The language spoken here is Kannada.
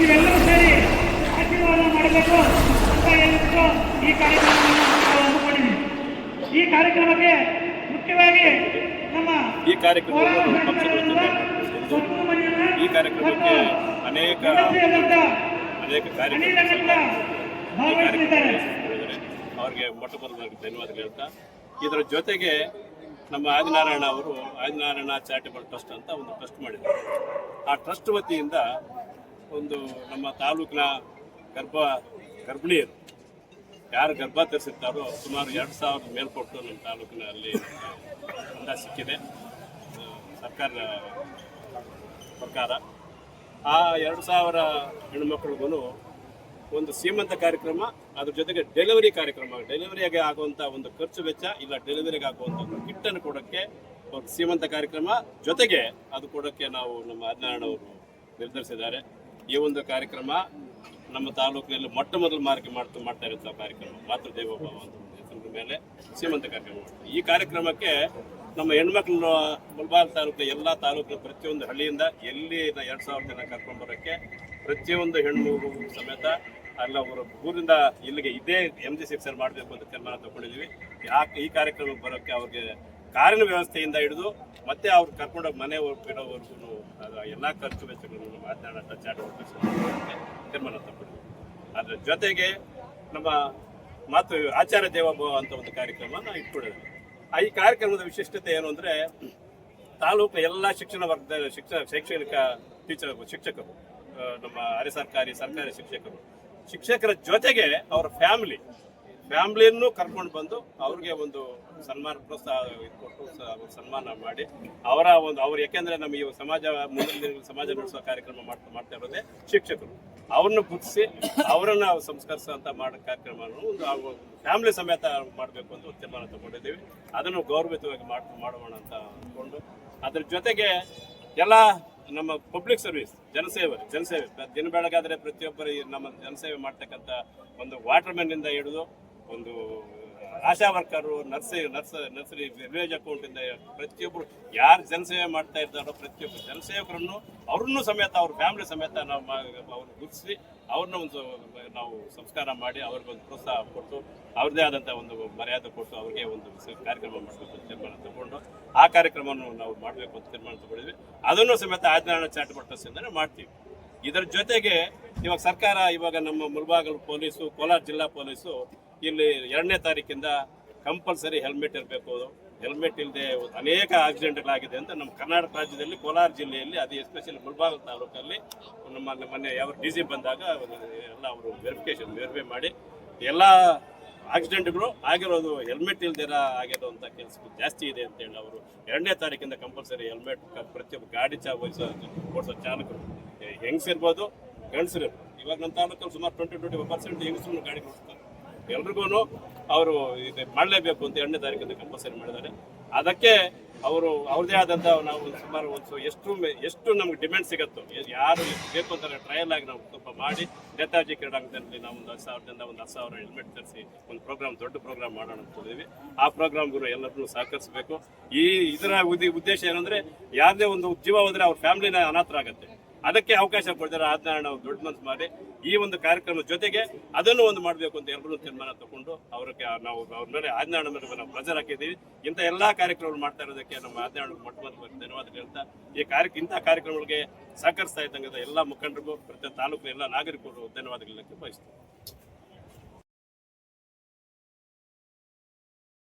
ನೀವೆಲ್ಲರೂ ಸೇರಿ ಆಶೀರ್ವಾದ ಮಾಡಬೇಕು ಅಂತ ಹೇಳ್ಬಿಟ್ಟು ಈ ಕಾರ್ಯಕ್ರಮವನ್ನು ನಾವು ಈ ಕಾರ್ಯಕ್ರಮಕ್ಕೆ ಮುಖ್ಯವಾಗಿ ನಮ್ಮ ಈ ಕಾರ್ಯಕ್ರಮಕ್ಕೆ ಈ ಕಾರ್ಯಕ್ರಮಕ್ಕೆ ಅನೇಕ ಅನೇಕ ಅವ್ರಿಗೆ ಮೊಟ್ಟ ಮೊದಲಾಗಿ ಧನ್ಯವಾದಗಳು ಹೇಳ್ತಾ ಇದರ ಜೊತೆಗೆ ನಮ್ಮ ಆದಿನಾರಾಯಣ ಅವರು ಆದಿನಾರಾಯಣ ಚಾರಿಟಬಲ್ ಟ್ರಸ್ಟ್ ಅಂತ ಒಂದು ಟ್ರಸ್ಟ್ ಮಾಡಿದ್ದಾರೆ. ಆ ಟ್ರಸ್ಟ್ ವತಿಯಿಂದ ಒಂದು ನಮ್ಮ ತಾಲೂಕಿನ ಗರ್ಭ, ಗರ್ಭಿಣಿಯರು. ಯಾರು ಗರ್ಭ ತರಿಸಿರ್ತಾರೋ ಸುಮಾರು ಎರಡು ಸಾವಿರದ ಮೇಲ್ಪಟ್ಟು ನಮ್ಮ ತಾಲೂಕಿನಲ್ಲಿ ಅಂದ ಸಿಕ್ಕಿದೆ. ಸರ್ಕಾರ ಪ್ರಕಾರ. ಆ ಎರಡು ಸಾವಿರ ಹೆಣ್ಮಕ್ಳಿಗೂ ಒಂದು ಸೀಮಂತ ಕಾರ್ಯಕ್ರಮ, ಅದ್ರ ಜೊತೆಗೆ ಡೆಲಿವರಿ ಕಾರ್ಯಕ್ರಮ. ಡೆಲಿವರಿಗೆ ಆಗುವಂಥ ಒಂದು ಖರ್ಚು ವೆಚ್ಚ ಇಲ್ಲ, ಡೆಲಿವರಿಗೆ ಆಗುವಂಥ ಒಂದು ಕಿಟ್ಟನ್ನು ಕೊಡೋಕ್ಕೆ ಒಂದು ಸೀಮಂತ ಕಾರ್ಯಕ್ರಮ. ಜೊತೆಗೆ ಅದು ಕೊಡೋಕ್ಕೆ ನಾವು ನಮ್ಮ ಅವರು ನಿರ್ಧರಿಸಿದ್ದಾರೆ. ಈ ಒಂದು ಕಾರ್ಯಕ್ರಮ ನಮ್ಮ ತಾಲೂಕಿನಲ್ಲಿ ಮೊಟ್ಟ ಮೊದಲು ಮಾರ್ಕೆ ಮಾಡ್ತಾ ಮಾಡ್ತಾ ಇರುವಂಥ ಕಾರ್ಯಕ್ರಮ, ಮಾತೃ ದೇವೋಭವ ಅಂತ ಹೆಸರಿನ ಮೇಲೆ ಶ್ರೀಮಂತ ಕಾರ್ಯಕ್ರಮ. ಈ ಕಾರ್ಯಕ್ರಮಕ್ಕೆ ನಮ್ಮ ಹೆಣ್ಮಕ್ಳು ಮುಲ್ಬಾಲ್ ತಾಲೂಕಿನ ಎಲ್ಲ ತಾಲೂಕಿನ ಪ್ರತಿಯೊಂದು ಹಳ್ಳಿಯಿಂದ ಎಲ್ಲಿ ಎರಡು ಸಾವಿರ ಜನ ಕರ್ಕೊಂಡು ಬರೋಕ್ಕೆ ಪ್ರತಿಯೊಂದು ಹೆಣ್ಣು ಸಮೇತ ಅಲ್ಲ ಅವರು ಊರಿಂದ ಇಲ್ಲಿಗೆ ಇದೇ ಎಂ ಜಿ ಸಿಕ್ಸರ್ ಮಾಡಬೇಕು ಅಂತ ತೀರ್ಮಾನ ತಗೊಂಡಿದ್ವಿ ಯಾಕೆ ಈ ಕಾರ್ಯಕ್ರಮಕ್ಕೆ ಬರೋಕ್ಕೆ ಅವ್ರಿಗೆ ಕಾರಿನ ವ್ಯವಸ್ಥೆಯಿಂದ ಹಿಡಿದು ಮತ್ತೆ ಅವ್ರು ಕರ್ಕೊಂಡೋಗಿ ಮನೆ ಬಿಡೋವರೆಗೂ ಎಲ್ಲ ಖರ್ಚು ವೆಚ್ಚಗಳನ್ನು ಮಾತನಾಡೋ ಮಾತನಾಡ ಚಾಟ್ ತೀರ್ಮಾನ ತಗೊಂಡು ಅದರ ಜೊತೆಗೆ ನಮ್ಮ ಮಾತು ಆಚಾರ್ಯ ದೇವಭವ ಅಂತ ಒಂದು ಕಾರ್ಯಕ್ರಮನ ಇಟ್ಕೊಂಡಿದ್ವಿ ಆ ಈ ಕಾರ್ಯಕ್ರಮದ ವಿಶಿಷ್ಟತೆ ಏನು ಅಂದರೆ, ತಾಲೂಕು ಎಲ್ಲ ಶಿಕ್ಷಣ ವರ್ಗದ ಶಿಕ್ಷಣ ಶೈಕ್ಷಣಿಕ ಟೀಚರ್, ಶಿಕ್ಷಕರು ನಮ್ಮ ಅರೆ ಸರ್ಕಾರಿ ಸರ್ಕಾರಿ ಶಿಕ್ಷಕರು. ಶಿಕ್ಷಕರ ಜೊತೆಗೆ ಅವರ ಫ್ಯಾಮಿಲಿ ಫ್ಯಾಮಿಲಿಯನ್ನು ಕರ್ಕೊಂಡು ಬಂದು ಅವ್ರಿಗೆ ಒಂದು ಸನ್ಮಾನ ಪ್ರೋತ್ಸಾಹ ಕೊಟ್ಟು ಸನ್ಮಾನ ಮಾಡಿ ಅವರ ಒಂದು ಅವ್ರು ಯಾಕೆಂದ್ರೆ ನಮ್ಮ ಈ ಸಮಾಜ ಮುಂದಿನ ಸಮಾಜ ನಡೆಸುವ ಕಾರ್ಯಕ್ರಮ ಮಾಡ್ತಾ ಮಾಡ್ತಾ ಇರೋದೇ ಶಿಕ್ಷಕರು. ಅವ್ರನ್ನ ಗುರುತಿಸಿ ಅವರನ್ನ ಸಂಸ್ಕರಿಸುವಂತ ಮಾಡೋ ಕಾರ್ಯಕ್ರಮವನ್ನು ಒಂದು ಫ್ಯಾಮಿಲಿ ಸಮೇತ ಮಾಡಬೇಕು ಅಂತ ತೀರ್ಮಾನ ತಗೊಂಡಿದ್ದೀವಿ. ಅದನ್ನು ಗೌರವಿತವಾಗಿ ಮಾಡ್ ಮಾಡೋಣ ಅಂತ ಅಂದ್ಕೊಂಡು ಅದ್ರ ಜೊತೆಗೆ ಎಲ್ಲ ನಮ್ಮ ಪಬ್ಲಿಕ್ ಸರ್ವಿಸ್, ಜನಸೇವೆ ಜನಸೇವೆ. ದಿನ ಬೆಳಗಾದ್ರೆ ಪ್ರತಿಯೊಬ್ಬರು ನಮ್ಮ ಜನಸೇವೆ ಮಾಡ್ತಕ್ಕಂಥ ಒಂದು ವಾಟರ್ ಇಂದ ಹಿಡಿದು ಒಂದು ಆಶಾ ವರ್ಕರು, ನರ್ಸಿ, ನರ್ಸ್, ನರ್ಸರಿ, ವಿಲೇಜ್ ಅಕೌಂಟಿಂದ ಪ್ರತಿಯೊಬ್ಬರು ಯಾರು ಜನಸೇವೆ ಮಾಡ್ತಾ ಇದ್ದಾರೋ ಪ್ರತಿಯೊಬ್ಬರು ಜನಸೇವಕರನ್ನು ಅವ್ರನ್ನೂ ಸಮೇತ, ಅವ್ರ ಫ್ಯಾಮಿಲಿ ಸಮೇತ ನಾವು ಅವ್ರನ್ನ ಗುರುತಿಸಿ, ಅವ್ರನ್ನ ಒಂದು, ನಾವು ಸಂಸ್ಕಾರ ಮಾಡಿ ಅವ್ರಿಗೊಂದು ಪ್ರೋತ್ಸಾಹ ಕೊಟ್ಟು, ಅವ್ರದ್ದೇ ಆದಂಥ ಒಂದು ಮರ್ಯಾದೆ ಕೊಟ್ಟು ಅವ್ರಿಗೆ ಒಂದು ಕಾರ್ಯಕ್ರಮ ಮಾಡಬೇಕು ಅಂತ ತೀರ್ಮಾನ ತಗೊಂಡು, ಆ ಕಾರ್ಯಕ್ರಮವನ್ನು ನಾವು ಮಾಡಬೇಕು ಅಂತ ತೀರ್ಮಾನ ತಗೊಂಡಿದ್ವಿ. ಅದನ್ನು ಸಮೇತ ಆಜ್ಞಾನ ಚಾರಿಟಬಲ್ ಟ್ರಸ್ಟಿಂದಲೇ ಮಾಡ್ತೀವಿ. ಇದರ ಜೊತೆಗೆ ಇವಾಗ ಸರ್ಕಾರ, ಇವಾಗ ನಮ್ಮ ಮುಲ್ಬಾಗಲ್ ಪೊಲೀಸು, ಕೋಲಾರ ಜಿಲ್ಲಾ ಪೊಲೀಸು ಇಲ್ಲಿ ಎರಡನೇ ತಾರೀಕಿಂದ ಕಂಪಲ್ಸರಿ ಹೆಲ್ಮೆಟ್ ಇರಬೇಕು. ಹೆಲ್ಮೆಟ್ ಇಲ್ಲದೆ ಅನೇಕ ಆಕ್ಸಿಡೆಂಟ್ಗಳಾಗಿದೆ ಅಂತ ನಮ್ಮ ಕರ್ನಾಟಕ ರಾಜ್ಯದಲ್ಲಿ ಕೋಲಾರ ಜಿಲ್ಲೆಯಲ್ಲಿ, ಅದು ಎಸ್ಪೆಷಲಿ ಮುಲ್ಬಾಗಲ್ ತಾಲೂಕಲ್ಲಿ ನಮ್ಮ ಮೊನ್ನೆ ಯಾವ ಡಿ ಸಿ ಬಂದಾಗ ಎಲ್ಲ ಅವರು ವೆರಿಫಿಕೇಶನ್ ವೆರಿಫೈ ಮಾಡಿ ಎಲ್ಲ ಆಕ್ಸಿಡೆಂಟ್ಗಳು ಆಗಿರೋದು, ಹೆಲ್ಮೆಟ್ ಇಲ್ದಿರ ಅಂತ ಕೆಲಸ ಜಾಸ್ತಿ ಇದೆ ಅಂತ ಹೇಳಿ ಅವರು ಎರಡನೇ ತಾರೀಕಿಂದ ಕಂಪಲ್ಸರಿ ಹೆಲ್ಮೆಟ್ ಪ್ರತಿಯೊಬ್ಬ ಗಾಡಿ ಚಾ ವಹಿಸೋ ಓಡಿಸೋ ಚಾಲಕರು ಹೆಂಗಸಿರ್ಬೋದು ಗಂಡಸಿರ್ಬೋದು ಇವಾಗ ನಮ್ಮ ತಾಲೂಕಲ್ಲಿ ಸುಮಾರು ಟ್ವೆಂಟಿ ಟ್ವೆಂಟಿ ಪರ್ಸೆಂಟ್ ಹೆಂಗಸರು ಗಾಡಿ ಓಡಿಸ್ತಾರೆ. ಎಲ್ರಿಗೂ ಅವರು ಇದು ಮಾಡಲೇಬೇಕು ಅಂತ ಎರಡನೇ ತಾರೀಕಿಂದ ಕಂಪಲ್ಸರಿ ಮಾಡಿದ್ದಾರೆ. ಅದಕ್ಕೆ ಅವರು ಅವ್ರದೇ ಆದಂಥ ನಾವು ಸುಮಾರು ಒಂದು ಎಷ್ಟು ಎಷ್ಟು ನಮ್ಗೆ ಡಿಮ್ಯಾಂಡ್ ಸಿಗುತ್ತೋ ಯಾರು ಬೇಕು ಅಂತ ಟ್ರಯಲ್ ಆಗಿ ನಾವು ಸ್ವಲ್ಪ ಮಾಡಿ, ನೇತಾಜಿ ಕ್ರೀಡಾಂಗಣದಲ್ಲಿ ನಾವು ಒಂದು ಹತ್ತು ಸಾವಿರದಿಂದ ಒಂದು ಹತ್ತು ಸಾವಿರ ಹೆಲ್ಮೆಟ್ ತರಿಸಿ ಒಂದು ಪ್ರೋಗ್ರಾಮ್ ದೊಡ್ಡ ಪ್ರೋಗ್ರಾಮ್ ಮಾಡೋಣ ಅಂತಿದ್ದೀವಿ ಆ ಪ್ರೋಗ್ರಾಮ್ಗೂ ಎಲ್ಲರನ್ನೂ ಸಹಕರಿಸಬೇಕು. ಈ ಇದರ ಉದ್ದೇಶ ಏನಂದ್ರೆ ಯಾರದೇ ಒಂದು ಜೀವ ಹೋದ್ರೆ ಅವ್ರ ಫ್ಯಾಮಿಲಿನ ಅನಾಥರಾಗತ್ತೆ. ಅದಕ್ಕೆ ಅವಕಾಶ ಕೊಡ್ತಾರೆ. ಆಜ್ಞಾನ ನಾವು ದೊಡ್ಡ ಮನಸ್ಸು ಮಾಡಿ ಈ ಒಂದು ಕಾರ್ಯಕ್ರಮದ ಜೊತೆಗೆ ಅದನ್ನು ಒಂದು ಮಾಡಬೇಕು ಅಂತ ಎಲ್ಲರೂ ತೀರ್ಮಾನ ತಗೊಂಡು ಅವ್ರಿಗೆ ನಾವು ಅವ್ರ ಮೇಲೆ ಆಜ್ಞಾನ ಮೇಲೆ ನಾವು ಪ್ರೆಜರ್ ಹಾಕಿದ್ದೀವಿ. ಇಂಥ ಎಲ್ಲ ಕಾರ್ಯಕ್ರಮಗಳು ಮಾಡ್ತಾ ಇರೋದಕ್ಕೆ ನಮ್ಮ ಆಜ್ಞಾನ ಮೊಟ್ಟ ಮೊದಲು ಧನ್ಯವಾದ ಹೇಳ್ತಾ, ಈ ಕಾರ್ಯ ಇಂಥ ಕಾರ್ಯಕ್ರಮಗಳಿಗೆ ಸಹಕರಿಸ್ತಾ ಇದ್ದಂಗೆ ಎಲ್ಲ ಮುಖಂಡರಿಗೂ, ಪ್ರತಿ ತಾಲೂಕಿನ ಎಲ್ಲ ನಾಗರಿಕರು ಧನ್ಯವಾದಗಳಕ್ಕೆ ಬಯಸ್ತೀನಿ